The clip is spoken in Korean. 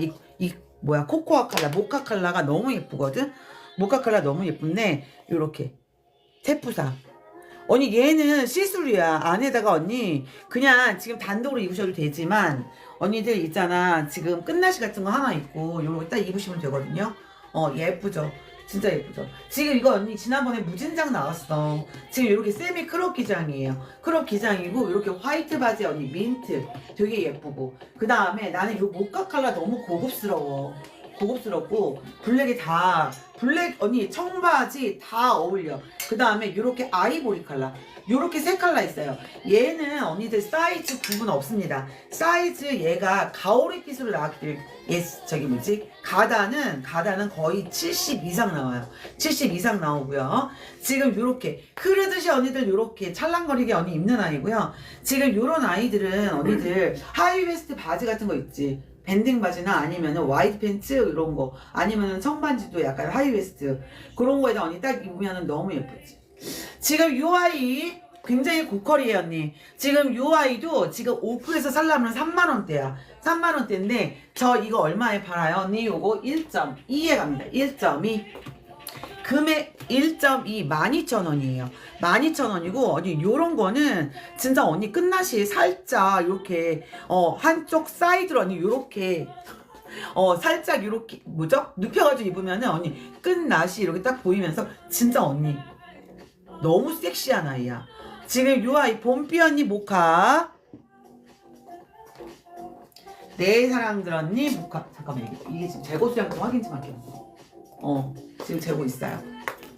이, 이 뭐야 코코아 칼라 모카 칼라가 너무 예쁘거든? 모카 칼라 너무 예쁜데 요렇게. 테프사. 언니 얘는 시스루야. 안에다가 언니 그냥 지금 단독으로 입으셔도 되지만 언니들 있잖아. 지금 끝나시 같은 거 하나 있고 요거 딱 입으시면 되거든요. 어 예쁘죠 진짜 예쁘죠? 지금 이거 언니 지난번에 무진장 나왔어. 지금 이렇게 세미 크롭 기장이에요. 크롭 기장이고 이렇게 화이트 바지 언니 민트. 되게 예쁘고. 그 다음에 나는 요 모카 칼라 너무 고급스러워 고급스럽고 블랙이 다 블랙 언니 청바지 다 어울려. 그 다음에 이렇게 아이보리 칼라 요렇게 세 칼라 있어요. 얘는 언니들 사이즈 구분 없습니다. 사이즈 얘가 가오리 핏으로 나왔길 예 저기 뭐지? 가다는 가다는 거의 70 이상 나와요. 70 이상 나오고요. 지금 요렇게 흐르듯이 언니들 요렇게 찰랑거리게 언니 입는 아이고요. 지금 요런 아이들은 언니들 하이웨스트 바지 같은 거 있지 밴딩 바지나 아니면은 와이드 팬츠 이런 거 아니면은 청반지도 약간 하이웨스트 그런 거에다 언니 딱 입으면은 너무 예쁘지. 지금 요 아이 굉장히 고퀄이에요 언니. 지금 요 아이도 지금 오프에서 살려면 3만원대야. 3만원대인데 저 이거 얼마에 팔아요? 언니 요거 1.2에 갑니다. 1.2 금액 1.2 12,000원이에요. 12,000원이고 언니 요런 거는 진짜 언니 끝나시 살짝 이렇게 어 한쪽 사이드로 언니 요렇게 어 살짝 이렇게 뭐죠? 눕혀가지고 입으면은 언니 끝나시 이렇게 딱 보이면서 진짜 언니 너무 섹시한 아이야. 지금 요 아이 봄비 언니 모카. 내 사랑들 언니 모카. 잠깐만 이게, 이게 지금 재고 수량 좀 확인 좀 할게요 어 지금 재고 있어요